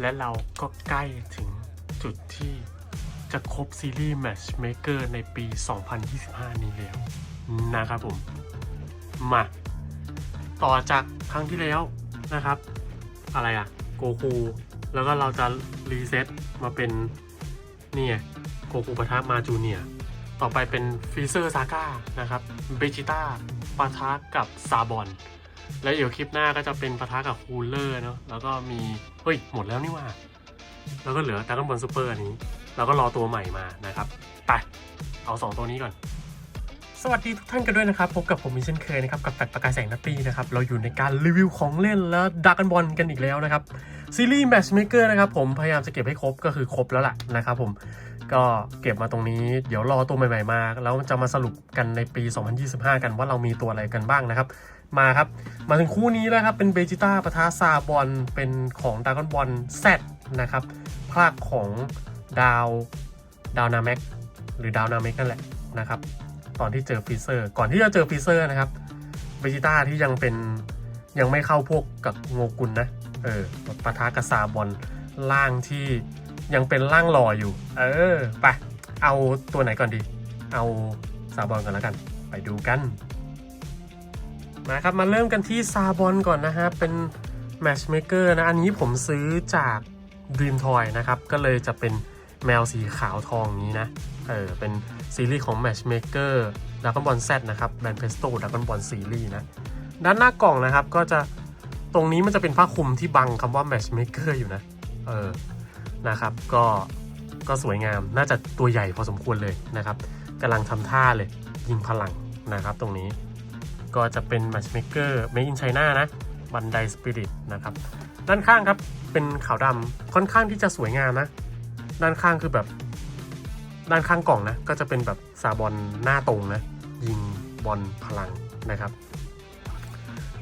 และเราก็ใกล้ถึงจุดที่จะครบซีรีส์ Matchmaker ในปี 2025 นี้แล้วนะครับผม มา ต่อจากครั้งที่แล้วนะครับ อะไรอะโกคูแล้วก็เราจะรีเซ็ตมาเป็นนี่โกคูปะทะมาจูเนียต่อไปเป็นฟีเซอร์ซาก้านะครับเบจิต้าปะทะกับซาบอน แล้วเดี๋ยวคลิปหน้าก็จะเป็นปะทะกับคูลเลอร์เนาะแล้วก็มีเฮ้ยหมดแล้วนี่ว่า แล้วก็เหลือดากอนบอลซูเปอร์อันนี้แล้วก็รอตัวใหม่มานะครับไปเอา 2 ตัวนี้ก่อน สวัสดีทุกท่านกันด้วยนะครับ พบกับผมมีเช่นเคยนะครับ กับแฟดประกายแสงนัตตี้นะครับ เราอยู่ในการรีวิวของเล่นและดักกันบอลกันอีกแล้วนะครับซีรีส์ Matchmaker นะครับผมพยายามจะเก็บให้ครบก็คือครบแล้วล่ะนะครับผม ก็เก็บมาตรงนี้เดี๋ยวรอตัวใหม่ๆมาแล้วจะมาสรุปกันในปี 2025 กันว่าเรามีตัวอะไรกันบ้างนะครับ มาครับ มาถึงคู่นี้แล้วครับ เป็นเบจิต้าปะทะซาบอลเป็นของดากอนบอลแซดนะครับภาคของดาวดาวนาแม็กหรือดาวนาแม็กนั่นแหละนะครับ ตอนที่เจอฟีเซอร์ ก่อนที่จะเจอฟีเซอร์นะครับเบจิต้าที่ยังเป็นยังไม่เข้าพวกกับโงกุลนะเออปะทะกับซาบอลล่างที่ ยังเป็นล่างหล่ออยู่ เออ ไป เอาตัวไหนก่อนดี เอาซาบอลก่อนแล้วกัน ไปดูกัน มาครับ มาเริ่มกันที่ซาบอลก่อนนะฮะ เป็น Matchmaker นะ อันนี้ผมซื้อจาก Dream Toy นะครับ ก็เลยจะเป็นแมวสีขาวทองนี้นะ เออ เป็นซีรีส์ของ Matchmaker Dragon Ball Z นะครับแบรนด์ Presto Dragon Ball Series นะ ด้านหน้ากล่องนะครับก็จะตรงนี้มันจะเป็นผ้าคลุมที่บังคำว่า Matchmaker อยู่นะ เออ นะครับ ก็ก็สวยงามน่าจะตัวใหญ่พอสมควรเลยนะครับกำลังทำท่าเลยยิงพลังนะครับ ตรงนี้ก็จะเป็น Matchmaker Made in China นะบันไดสปิริตนะครับ ด้านข้างครับเป็นขาวดำค่อนข้างที่จะสวยงามนะ ด้านข้างคือแบบ ด้านข้างกล่องนะ ก็จะเป็นแบบซาบอลหน้าตรงนะ ยิงบอลพลังนะครับ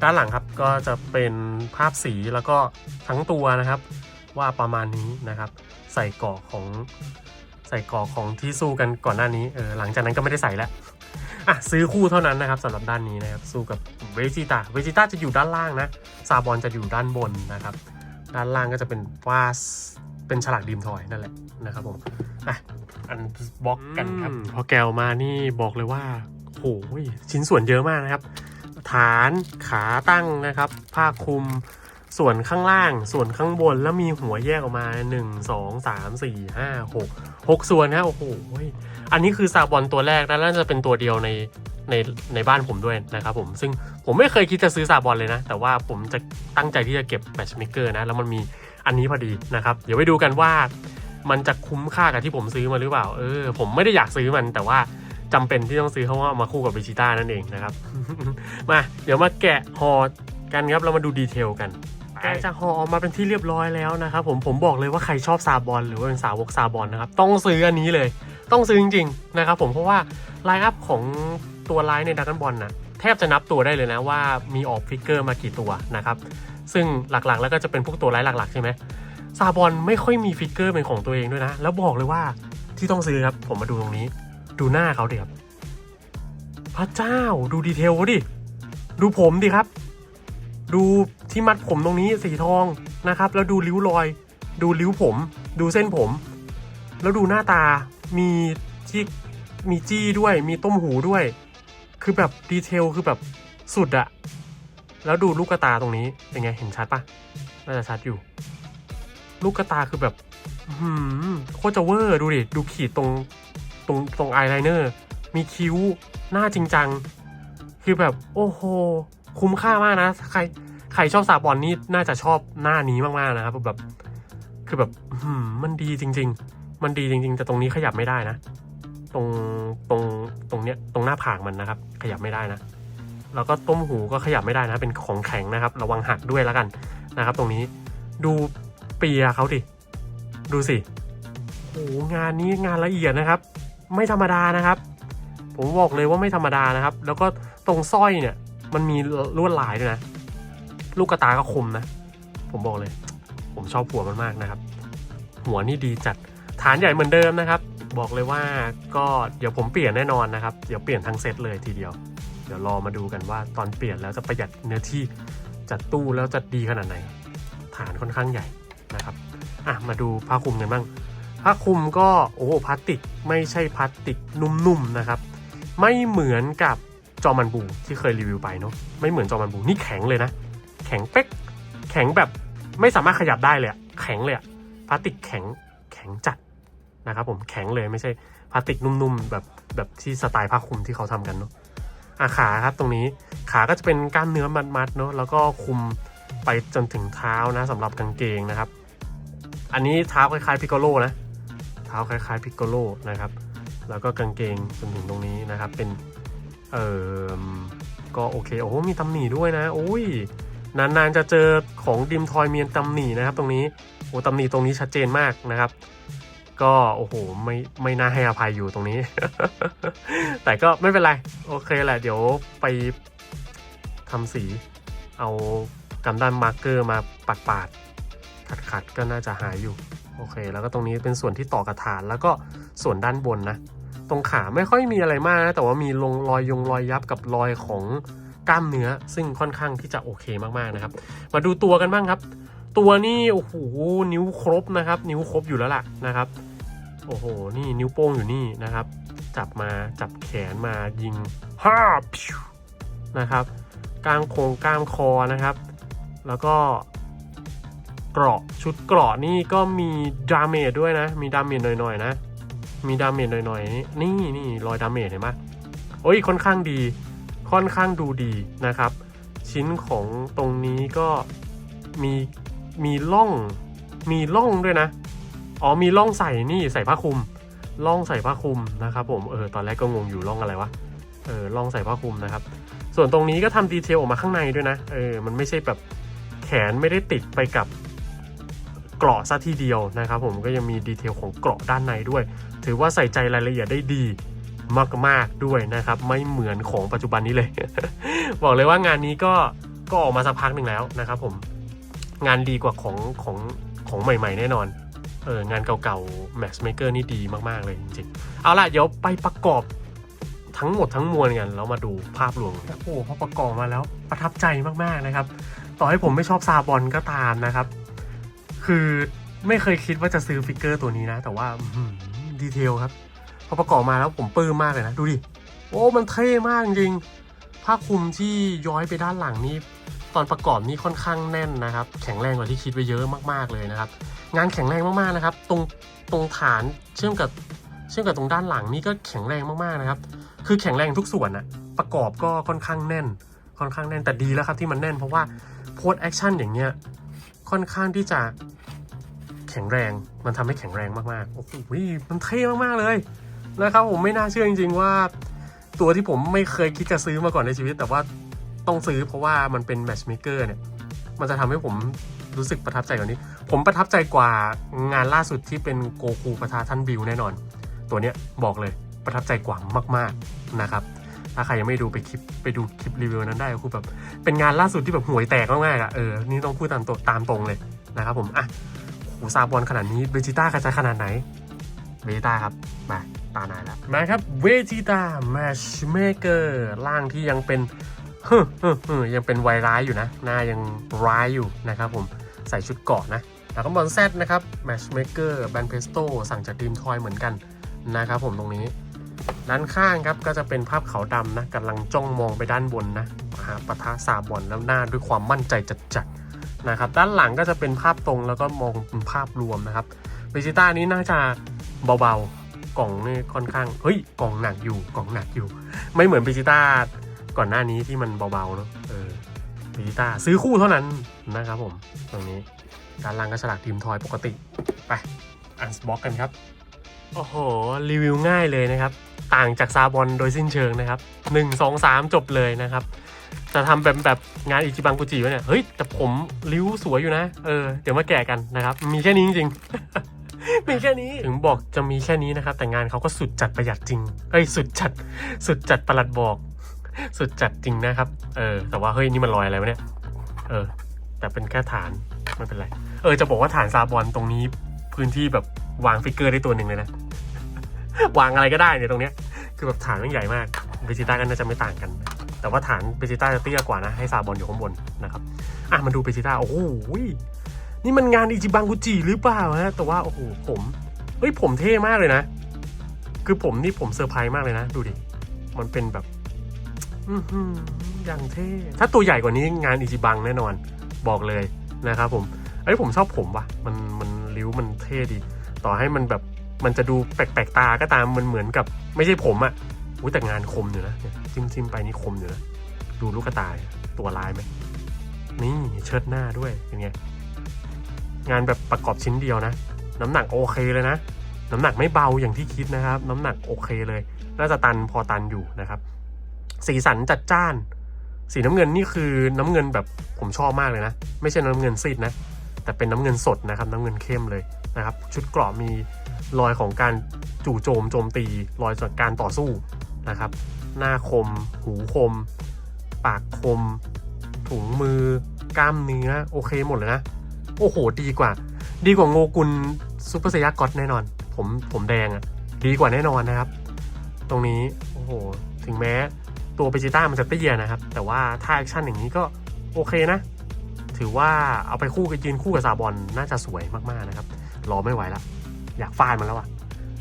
ด้านหลังครับก็จะเป็นภาพสีแล้วก็ทั้งตัวนะครับ ว่าประมาณนี้นะครับ ใส่เกราะของใส่เกราะของที่สู้กันก่อนหน้านี้เออหลังจากนั้นก็ไม่ได้ใส่แล้วอะซื้อคู่เท่านั้นนะครับสำหรับด้านนี้นะครับสู้กับเวจิต้าเวจิต้าจะอยู่ด้านล่างนะซาบอนจะอยู่ด้านบนนะครับ ด้านล่างก็จะเป็นวาสเป็นฉลากดีมทอยนั่นแหละนะครับผมอะอันบล็อกกันครับพอแกวมานี่บอกเลยว่าโหยชิ้นส่วนเยอะมากนะครับ ฐานขาตั้งนะครับ ผ้าคลุม ส่วนข้างล่าง ส่วนข้างบนแล้วมีหัวแยกออกมา 1 2 3 4 5 6 6 ส่วนนะโอ้โหอันนี้คือซาบอนตัวแรกแล้วน่าจะเป็นตัวเดียวในในในบ้านผมด้วยนะครับผมซึ่งผมไม่เคยคิดจะซื้อซาบอนเลยนะ แต่ว่าผมจะตั้งใจที่จะเก็บแมชเมเกอร์นะ แล้วมันมีอันนี้พอดีนะครับ เดี๋ยวไปดูกันว่ามันจะคุ้มค่ากับที่ผมซื้อมาหรือเปล่า เออ ผมไม่ได้อยากซื้อมันแต่ว่าจำเป็นที่ต้องซื้อเพราะว่ามาคู่กับเบจิต้านั่นเองนะครับ มา เดี๋ยวมาแกะห่อกันครับ เรามาดูดีเทลกัน แกจากห่อออกมาเป็นที่เรียบร้อยแล้วนะครับผมผมบอกเลยว่าใครชอบซาบอนหรือว่าเป็นสาวกซาบอนนะครับต้องซื้ออันนี้เลย ต้องซื้อจริงๆนะครับผมเพราะว่าไลน์อัพของตัวไลน์ในดักกันบอลน่ะแทบจะนับตัวได้เลยนะว่ามีออกฟิกเกอร์มากี่ตัวนะครับซึ่งหลักๆแล้วก็จะเป็นพวกตัวไลน์หลักๆใช่ไหมซาบอนไม่ค่อยมีฟิกเกอร์เป็นของตัวเองด้วยนะ แล้วบอกเลยว่าที่ต้องซื้อครับผมมาดูตรงนี้ ดูหน้าเขาเดิครับพระเจ้าดูดีเทลเขาดิ ดูผมดิครับ ดู ที่มัดผมตรงนี้สีทองนะครับ แล้วดูริ้วรอย ดูริ้วผม ดูเส้นผม แล้วดูหน้าตามีที่มีจี้ด้วย มีต้มหูด้วย คือแบบดีเทลคือแบบสุดอะแล้วดูลูกกระตาตรงนี้เป็นไงเห็นชัดปะน่าจะชัดอยู่ ลูกกระตาคือแบบหืมโคตรจะเวอร์ดูดิดูขีดตรงตรงตรงอายไลเนอร์มีคิ้วหน้าจริงจัง คือแบบโอ้โห คุ้มค่ามากนะใคร ครชอบซาบอนนี่น่าจะชอบหน้านี้มากๆนะครับแบบคือแบบอื้อหือมันดีจริง ๆ มันดีจริง ๆ แต่ตรงนี้ขยับไม่ได้นะ ตรงตรงตรงเนี้ยตรงหน้าผากมันนะครับ ขยับไม่ได้นะแล้วก็ต้มหูก็ขยับไม่ได้นะ เป็นของแข็งนะครับ ระวังหักด้วยแล้วกันนะครับ ตรงนี้ดูเปียเขาดิดูสิโอ้โหงานนี้งานละเอียดนะครับ ไม่ธรรมดานะครับ ผมบอกเลยว่าไม่ธรรมดานะครับ แล้วก็ตรงสร้อยเนี่ย มันมีลวดลายด้วยนะ ลูกกระตาก็คมนะ ผมบอกเลย ผมชอบหัวมันมากนะครับ หัวนี่ดีจัด ฐานใหญ่เหมือนเดิมนะครับ บอกเลยว่าก็เดี๋ยวผมเปลี่ยนแน่นอนนะครับ เดี๋ยวเปลี่ยนทั้งเซตเลยทีเดียว เดี๋ยวรอมาดูกันว่าตอนเปลี่ยนแล้วจะประหยัดเนื้อที่จัดตู้แล้วจะดีขนาดไหน ฐานค่อนข้างใหญ่นะครับ อะมาดูผ้าคลุมกันบ้าง ผ้าคลุมก็โอ้พลาสติกไม่ใช่พลาสติกนุ่มๆนะครับ ไม่เหมือนกับจอมันบูที่เคยรีวิวไปเนาะไม่เหมือนจอมันบูนี่แข็งเลยนะ แข็งเป๊ก แข็งแบบไม่สามารถขยับได้เลยแข็งเลยพลาสติกแข็งแข็งจัดนะครับผมแข็งเลยไม่ใช่พลาสติกนุ่มๆแบบแบบที่สไตล์ผ้าคลุมที่เขาทำกันเนาะอาขาครับตรงนี้ขาก็จะเป็นกล้ามเนื้อมัดๆเนาะแล้วก็คุมไปจนถึงเท้านะสำหรับกางเกงนะครับ อันนี้เท้าคล้ายๆพิกโกโลนะเท้าคล้ายๆพิกโกโลนะครับ แล้วก็กางเกงจนถึงตรงนี้นะครับเป็นเออก็โอเคโอ้มีตำหนิด้วยนะโอ้ย นานๆจะเจอของดิมทอยเมียนตำหนินะครับ ตรงนี้โอ้ตำหนิตรงนี้ชัดเจนมากนะครับ ก็โอ้โหไม่ไม่น่าให้อภัยอยู่ตรงนี้ แต่ก็ไม่เป็นไร โอเคแหละเดี๋ยวไปทำสีเอากำดันมาร์เกอร์มาปัดปาดขัดขัดๆก็น่าจะหายอยู่ โอเค แล้วก็ตรงนี้เป็นส่วนที่ต่อกระฐานแล้วก็ส่วนด้านบนนะ ตรงขาไม่ค่อยมีอะไรมากนะ แต่ว่ามีลงรอยยงรอยยับกับรอยของ กล้ามเนื้อ ซึ่งค่อนข้างที่จะโอเคมากๆนะครับ มาดูตัวกันบ้างครับ ตัวนี่โอ้โหนิ้วครบนะครับ นิ้วครบอยู่แล้วล่ะนะครับโอ้โหนี่นิ้วโป้งอยู่นี่นะครับ จับมาจับแขนมายิงฮ่าพิวนะครับกลางโครงกล้ามคอนะครับ แล้วก็เกราะชุดเกราะนี่ก็มีดาเมจด้วยนะ มีดาเมจหน่อยๆนะ มีดาเมจหน่อยๆนี่นี่นี่รอยดาเมจเห็นไหมโอ้ยค่อนข้างดี ค่อนข้างดูดีนะครับ ชิ้นของตรงนี้ก็มีมีร่องมีร่องด้วยนะ อ๋อมีร่องใส่นี่ใส่ผ้าคลุมร่องใส่ผ้าคลุมนะครับ ผมเออตอนแรกก็งงอยู่ร่องอะไรวะเออร่องใส่ผ้าคลุมนะครับ ส่วนตรงนี้ก็ทำดีเทลออกมาข้างในด้วยนะเออมันไม่ใช่แบบแขนไม่ได้ติดไปกับเกราะซะทีเดียวนะครับ ผมก็ยังมีดีเทลของเกราะด้านในด้วย ถือว่าใส่ใจรายละเอียดได้ดี มาก ๆ ด้วยนะครับ ไม่เหมือนของปัจจุบันนี้เลย บอกเลยว่างานนี้ก็ก็ออกมาสักพักหนึ่งแล้วนะครับผมงานดีกว่าของของของใหม่ ๆ แน่นอนเอองานเก่าๆ Matchmaker นี่ดีมาก ๆ เลยจริงๆ เอาล่ะ เดี๋ยวไปประกอบทั้งหมดทั้งมวลกันแล้วมาดูภาพรวมโอ้โหพอประกอบมาแล้วประทับใจมากๆนะครับ ต่อให้ผมไม่ชอบซาบอนก็ตามนะครับ คือไม่เคยคิดว่าจะซื้อฟิกเกอร์ตัวนี้นะ แต่ว่าดีเทลครับ พอประกอบมาแล้วผมปลื้มมากเลยนะ ดูดิ โอ้มันเท่มากจริงๆผ้าคลุมที่ย้อยไปด้านหลังนี่ตอนประกอบนี่ค่อนข้างแน่นนะครับ แข็งแรงกว่าที่คิดไว้เยอะมากๆเลยนะครับ งานแข็งแรงมากๆนะครับ ตรงตรงฐานเชื่อมกับเชื่อมกับตรงด้านหลังนี่ก็แข็งแรงมากๆนะครับ คือแข็งแรงทุกส่วนอะประกอบก็ค่อนข้างแน่น ค่อนข้างแน่นแต่ดีแล้วครับที่มันแน่นเพราะว่าโพสแอคชั่นอย่างเงี้ยค่อนข้างที่จะแข็งแรง มันทำให้แข็งแรงมากๆ โอ้โห มันเท่มากๆเลย นะครับผมไม่น่าเชื่อจริง ๆ ว่า ตัวที่ผมไม่เคยคิดจะซื้อมาก่อนในชีวิต แต่ว่าต้องซื้อเพราะว่ามันเป็นแมชเมเกอร์เนี่ย มันจะทำให้ผมรู้สึกประทับใจกว่านี้ ผมประทับใจกว่างานล่าสุดที่เป็นโกคูประทะท่านบิวแน่นอน ตัวเนี้ยบอกเลยประทับใจกว่ามาก ๆนะครับ ถ้าใครยังไม่ดูไปคลิปไปดูคลิปรีวิวนั้นได้คือแบบเป็นงานล่าสุดที่แบบห่วยแตกมากๆอะเออนี่ต้องพูดตามตัวตามตรงเลยนะครับผมอะโหซาบอลขนาดนี้เบจิต้ากระจายขนาดไหนเบจิต้าครับมา ตาไหนแล้วมาครับเวจิต้าแมชเมเกอร์ร่างที่ยังเป็นฮึยังเป็นวัยร้ายอยู่นะ หน้ายังร้ายอยู่นะครับผมใส่ชุดเกาะนะแล้วก็บอลแซดนะครับแมชเมเกอร์แบนเพสโตสั่งจากดีมทอยเหมือนกันนะครับผมตรงนี้ ด้านข้างครับก็จะเป็นภาพขาวดำนะกำลังจ้องมองไปด้านบนนะหาปะทะซาบอนแล้วหน้าด้วยความมั่นใจจัดๆนะครับด้านหลังก็จะเป็นภาพตรงแล้วก็มองเป็นภาพรวมนะครับเบจิต้านี้น่าจะเบาๆ กล่องนี่ค่อนข้างเฮ้ยกล่องหนักอยู่กล่องหนักอยู่ ไม่เหมือนเบจิต้าก่อนหน้านี้ที่มันเบาๆเนาะเออเบจิต้าซื้อคู่เท่านั้นนะครับผมตรงนี้ด้านล่างก็ฉลากทีมทอยปกติไปอันสบ็อกกันครับโอ้โหรีวิวง่ายเลยนะครับ ต่างจากซาบอนโดยสิ้นเชิงนะครับ1 2 3 จบเลยนะครับ จะทำแบบแบบงานอิจิบังกุจิวะเนี่ยเฮ้ยแต่ผมริ้วสวยอยู่นะเออเดี๋ยวมาแกะกันนะครับ มีแค่นี้จริงๆ มีแค่นี้ ถึงบอกจะมีแค่นี้นะครับ แต่งานเขาก็สุดจัดประหยัดจริงเอ้ยสุดจัด สุดจัดประหลัดบอก สุดจัดจริงนะครับ เออ แต่ว่าเฮ้ยนี่มันรอยอะไรวะเนี่ย เออ แต่เป็นแค่ฐานไม่เป็นไร เออจะบอกว่าฐานซาบอนตรงนี้ พื้นที่แบบวางฟิกเกอร์ได้ตัวหนึ่งเลยนะ วางอะไรก็ได้เนี่ยตรงเนี้ย คือแบบฐานมันใหญ่มากเบจิต้าก็น่าจะไม่ต่างกัน แต่ว่าฐานเบจิต้าจะเตี้ยกว่านะ ให้ซาบอนอยู่ข้างบนนะครับ อะมาดูเบจิต้า โอ้โห นี่มันงานอิจิบังกุจิหรือเปล่าฮะ แต่ว่าโอ้โหผมเฮ้ยผมเท่มากเลยนะ คือผมนี่ผมเซอร์ไพรส์มากเลยนะ ดูดิ มันเป็นแบบ อือหือย่างเท่ ถ้าตัวใหญ่กว่านี้งานอิจิบังแน่นอน บอกเลยนะครับผมเอ้ยผมชอบผมว่ะ มันมันริ้วมันเท่ดี ต่อให้มันแบบมันจะดูแปลกๆตาก็ตามมันเหมือนกับ ไม่ใช่ผมอะอุ้ยแต่งานคมอยู่นะจิ้มจิ้มๆไปนี่คมอยู่นะ ดูลูกกระต่ายตัวลายไหมนี่เชิดหน้าด้วยเป็นไง งานแบบประกอบชิ้นเดียวนะ น้ำหนักโอเคเลยนะ น้ำหนักไม่เบาอย่างที่คิดนะครับ น้ำหนักโอเคเลย น่าจะตันพอตันอยู่นะครับ สีสันจัดจ้าน สีน้ำเงินนี่คือน้ำเงินแบบผมชอบมากเลยนะ ไม่ใช่น้ำเงินซีดนะ แต่เป็นน้ำเงินสดนะครับ น้ำเงินเข้มเลยนะครับ ชุดเกราะมีรอยของการจู่โจมโจมตี รอยจากการต่อสู้นะครับ หน้าคม หูคม ปากคม ถุงมือกล้ามเนื้อโอเคหมดเลยนะ โอ้โห ดีกว่า ดีกว่าโงกุลซูเปอร์ไซยากอตแน่นอน ผมผมแดงอะ่ะ ดีกว่าแน่นอนนะครับ ตรงนี้ โอ้โห ถึงแม้ตัวเบจิต้ามันจะเตี้ยนะครับ แต่ว่าถ้าแอคชั่นอย่างนี้ก็โอเคนะ ถือว่าเอาไปคู่กับยืนคู่กับซาบอนน่าจะสวยมากๆนะครับ รอไม่ไหวแล้วอยากฟาดมันแล้วอะ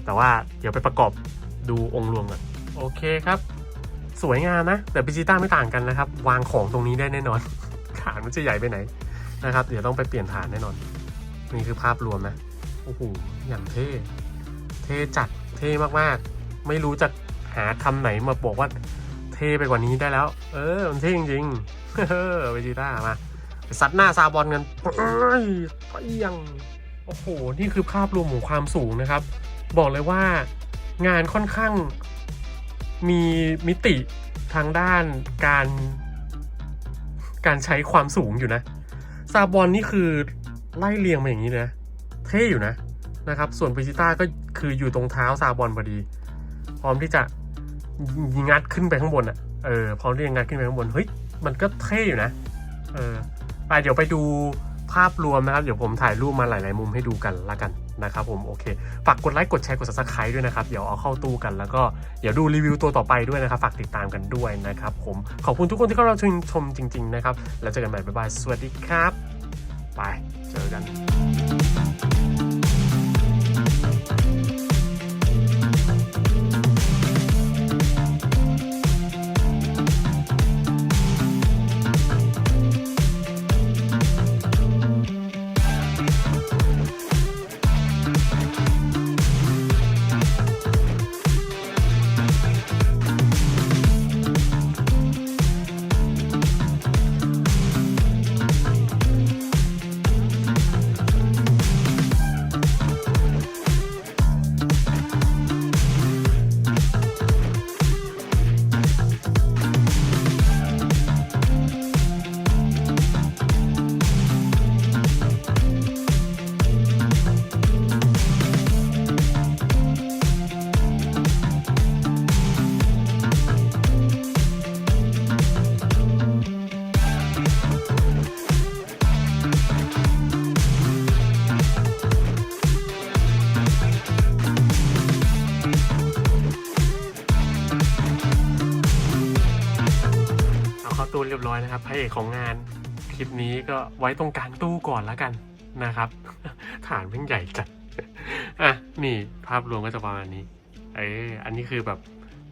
แต่ว่าเดี๋ยวไปประกอบดูองค์รวมก่อนโอเคครับสวยงามนะ แต่เบจิต้าไม่ต่างกันนะครับ วางของตรงนี้ได้แน่นอนฐามันจะใหญ่ไปไหน นะครับ เดี๋ยวต้องไปเปลี่ยนฐานแน่นอน นี่คือภาพรวมนะโอ้โหอย่างเท่ เท่จัดเท่มากๆ ไม่รู้จะหาคำไหนมาบอกว่าเท่ไปกว่านี้ได้แล้ว เออมันเท่จริงๆเออเวจิต้ามาไปซัดหน้าซาบอนกันไปไปยังโอ้โห นี่คือภาพรวมของความสูงนะครับ บอกเลยว่างานค่อนข้างมีมิติทางด้านการ การใช้ความสูงอยู่นะ ซาบอนนี่คือไล่เรียงมาอย่างนี้นะเท่อยู่นะนะครับ ส่วนเบจิต้าก็คืออยู่ตรงเท้าซาบอนพอดี พร้อมที่จะยิงงัดขึ้นไปข้างบนอะเออพร้อมที่จะงัดขึ้นไปข้างบนเฮ้ยมันก็เท่อยู่นะเออไปเดี๋ยวไปดูภาพรวมนะครับ เดี๋ยวผมถ่ายรูปมาหลาย ๆ มุมให้ดูกันละกัน นะครับผมโอเค ฝากกดไลค์กดแชร์กด subscribe ด้วยนะครับ เดี๋ยวเอาเข้าตู้กันแล้วก็เดี๋ยวดูรีวิวตัวต่อไปด้วยนะครับ ฝากติดตามกันด้วยนะครับผมขอบคุณทุกคนที่เข้ามาชมจริง ๆ นะครับ แล้วเจอกันใหม่บ๊ายบายสวัสดีครับ ไปเจอกัน เรียบร้อยนะครับพระเอกของงานคลิปนี้ก็ไว้ตรงกลางตู้ก่อนแล้วกันนะครับ ฐานเพิ่งใหญ่จัดอะนี่ภาพรวมก็จะประมาณนี้เอออันนี้คือแบบ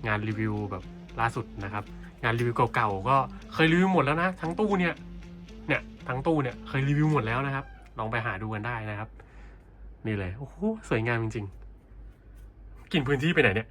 งานรีวิวแบบล่าสุดนะครับ งานรีวิวเก่าๆก็เคยรีวิวหมดแล้วนะ ทั้งตู้เนี่ยเนี่ยทั้งตู้เนี่ยเคยรีวิวหมดแล้วนะครับ ลองไปหาดูกันได้นะครับ นี่เลยโอ้โหสวยงามจริงๆกินพื้นที่ไปไหนเนี่ย